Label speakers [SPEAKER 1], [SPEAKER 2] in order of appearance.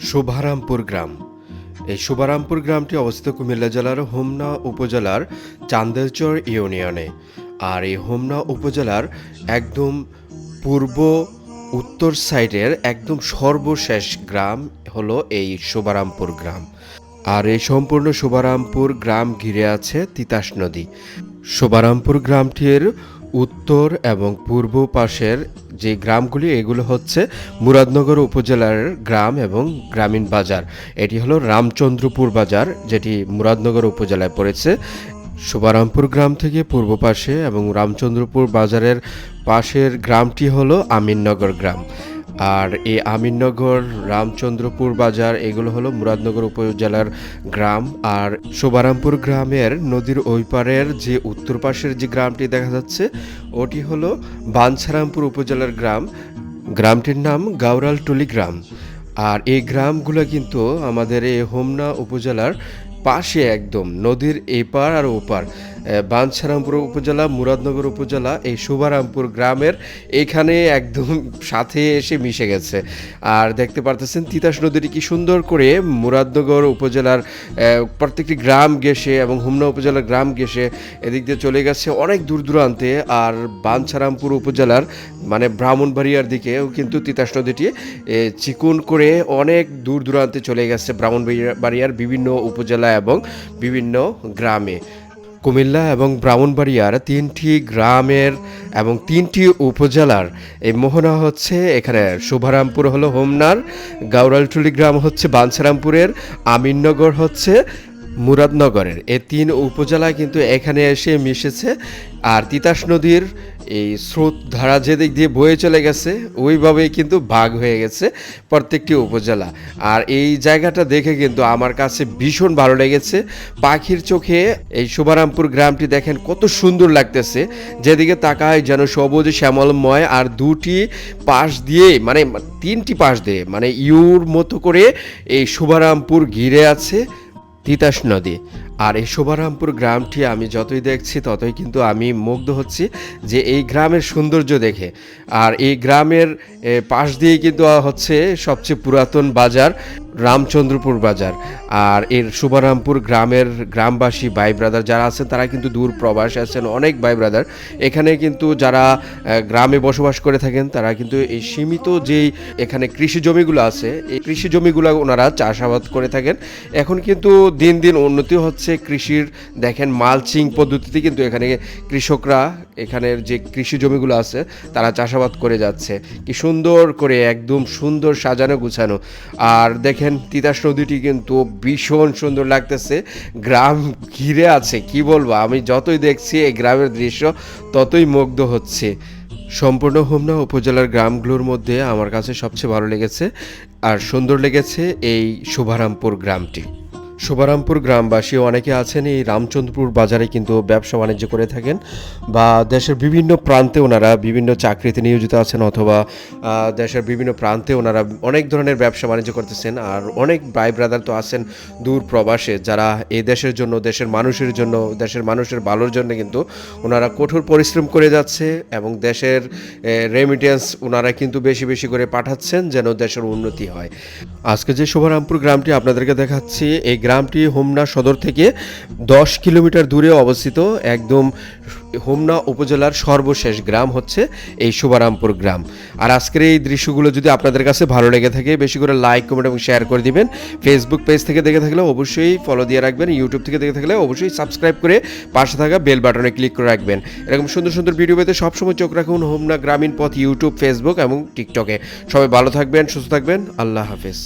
[SPEAKER 1] শুভারামপুর গ্রাম। এই শুভারামপুর গ্রামটি অবস্থিত কুমিল্লা জেলার হোমনা উপজেলার চান্দেলচর ইউনিয়নে। আর এই হোমনা উপজেলার একদম পূর্ব উত্তর সাইডের একদম সর্বশেষ গ্রাম হলো এই শুভারামপুর গ্রাম। আর এই সম্পূর্ণ শুভারামপুর গ্রাম ঘিরে আছে তিতাস নদী। শুভারামপুর গ্রামটির উত্তর এবং পূর্ব পাশের যে গ্রামগুলি, এগুলো হচ্ছে মুরাদনগর উপজেলার গ্রাম এবং গ্রামীণ বাজার। এটি হলো রামচন্দ্রপুর বাজার, যেটি মুরাদনগর উপজেলায় পড়েছে। শুভারামপুর গ্রাম থেকে পূর্ব পাশে এবং রামচন্দ্রপুর বাজারের পাশের গ্রামটি হলো আমিননগর গ্রাম। আর এই আমিননগর, রামচন্দ্রপুর বাজার, এগুলো হলো মুরাদনগর উপজেলার গ্রাম। আর শোভারামপুর গ্রামের নদীর ওই পারের যে উত্তর পাশের যে গ্রামটি দেখা যাচ্ছে, ওটি হলো বাঞ্ছারামপুর উপজেলার গ্রাম। গ্রামটির নাম গাউরালটুলি গ্রাম। আর এই গ্রামগুলো কিন্তু আমাদের এই হোমনা উপজেলার পাশে একদম, নদীর এপার আর ওপার। বাঞ্ছারামপুর উপজেলা, মুরাদনগর উপজেলা, এই শুভারামপুর গ্রামের এখানে একদম সাথে এসে মিশে গেছে। আর দেখতে পারতেছেন তিতাস নদীটি কি সুন্দর করে মুরাদনগর উপজেলার প্রত্যেকটি গ্রাম গেছে এবং হুমনা উপজেলার গ্রাম গেছে এদিক দিয়ে চলে গেছে অনেক দূর দূরান্তে। আর বাঞ্ছারামপুর উপজেলার মানে ব্রাহ্মণবাড়িয়ার দিকেও কিন্তু তিতাস নদীটি চিকুন করে অনেক দূর দূরান্তে চলে গেছে ব্রাহ্মণবাড়িয়ার বিভিন্ন উপজেলা এবং বিভিন্ন গ্রামে। কুমিল্লা এবং ব্রাহ্মণবাড়িয়ার তিনটি গ্রামের এবং তিনটি উপজেলার এই মোহনা হচ্ছে এখানে শুভারামপুর হলো হোমনার গাউরালটুলি গ্রাম হচ্ছে বাঞ্ছারামপুরের, আমিননগর হচ্ছে মুরাদনগরের। এই তিন উপজেলা কিন্তু এখানে এসে মিশেছে। আর তিতাস নদীর এই স্রোত ধারা যেদিক দিয়ে বয়ে চলে গেছে, ওইভাবেই কিন্তু ভাগ হয়ে গেছে প্রত্যেকটি উপজেলা। আর এই জায়গাটা দেখে কিন্তু আমার কাছে ভীষণ ভালো লেগেছে। পাখির চোখে এই শুভারামপুর গ্রামটি দেখেন কত সুন্দর লাগতেছে। যেদিকে তাকায় যেন সবুজ, শ্যামলময়, আর দুটি পাশ দিয়ে মানে তিনটি পাশ দিয়ে মানে ইউর মতো করে এই শুভারামপুর ঘিরে আছে। তিতাস নদী। আর এই শোভারামপুর গ্রামটি আমি যতই দেখছি, ততই কিন্তু আমি মুগ্ধ হচ্ছি যে এই গ্রামের সৌন্দর্য দেখে। আর এই গ্রামের পাশ দিয়ে কিন্তু হচ্ছে সবচেয়ে পুরাতন বাজার। রামচন্দ্রপুর বাজার। আর এর শুভারামপুর গ্রামের গ্রামবাসী ভাই ব্রাদার যারা আছেন, তারা কিন্তু দূর প্রবাসে আছেন অনেক ভাই ব্রাদার এখানে কিন্তু যারা গ্রামে বসবাস করে থাকেন, তারা কিন্তু এই সীমিত যেই এখানে কৃষি জমিগুলো আছে, এই কৃষি জমিগুলো ওনারা চাষাবাদ করে থাকেন। এখন কিন্তু দিন দিন উন্নতি হচ্ছে কৃষির। দেখেন মালচিং পদ্ধতিতে কিন্তু এখানে কৃষকরা, এখানের যে কৃষি জমিগুলো আছে, তারা চাষাবাদ করে যাচ্ছে। কি সুন্দর করে, একদম সুন্দর সাজানো গুছানো। আর দেখেন তিতাস নদীটি কিন্তু ভীষণ সুন্দর লাগতেছে। গ্রাম ঘিরে আছে, কি বলব? আমি যতই দেখছি এই গ্রামের দৃশ্য, ততই মুগ্ধ হচ্ছে। সম্পূর্ণ হোমনা উপজেলার গ্রামগুলোর মধ্যে আমার কাছে সবচেয়ে ভালো লেগেছে, আর সুন্দর লেগেছে এই শুভারামপুর গ্রামটি। শুভারামপুর গ্রামবাসী অনেকে আছেন, এই রামচন্দ্রপুর বাজারে কিন্তু ব্যবসা বাণিজ্য করে থাকেন বা দেশের বিভিন্ন প্রান্তে ওনারা বিভিন্ন চাকরিতে নিয়োজিত আছেন অথবা দেশের বিভিন্ন প্রান্তে ওনারা অনেক ধরনের ব্যবসা বাণিজ্য করতেছেন আর অনেক ভাই ব্রাদার তো আছেন দূর প্রবাসে যারা এই দেশের জন্য, দেশের মানুষের জন্য, দেশের মানুষের ভালোর জন্য কিন্তু ওনারা কঠোর পরিশ্রম করে যাচ্ছে এবং দেশের রেমিটেন্স ওনারা কিন্তু বেশি বেশি করে পাঠাচ্ছেন যেন দেশের উন্নতি হয়। আজকে যে শুভরামপুর গ্রামটি আপনাদেরকে দেখাচ্ছি, এই গ্রামটি হোমনা সদর থেকে দশ কিলোমিটার দূরে অবস্থিত। একদম হোমনা উপজেলার সর্বশেষ গ্রাম হচ্ছে এই শুভারামপুর গ্রাম। আর আজকের এই দৃশ্যগুলো যদি আপনাদের কাছে ভালো লেগে থাকে, বেশি করে লাইক কমেন্ট এবং শেয়ার করে দিবেন। ফেসবুক পেজ থেকে দেখে থাকলে অবশ্যই ফলো দিয়ে রাখবেন। ইউটিউব থেকে দেখে থাকলে অবশ্যই সাবস্ক্রাইব করে পাশে থাকা বেল বাটনে ক্লিক করে রাখবেন। এরকম সুন্দর সুন্দর ভিডিও পেতে সবসময় চোখ রাখুন হোমনা গ্রামীণ পথ ইউটিউব ফেসবুক এবং টিকটকে সবাই ভালো থাকবেন, সুস্থ থাকবেন। আল্লাহ হাফেজ।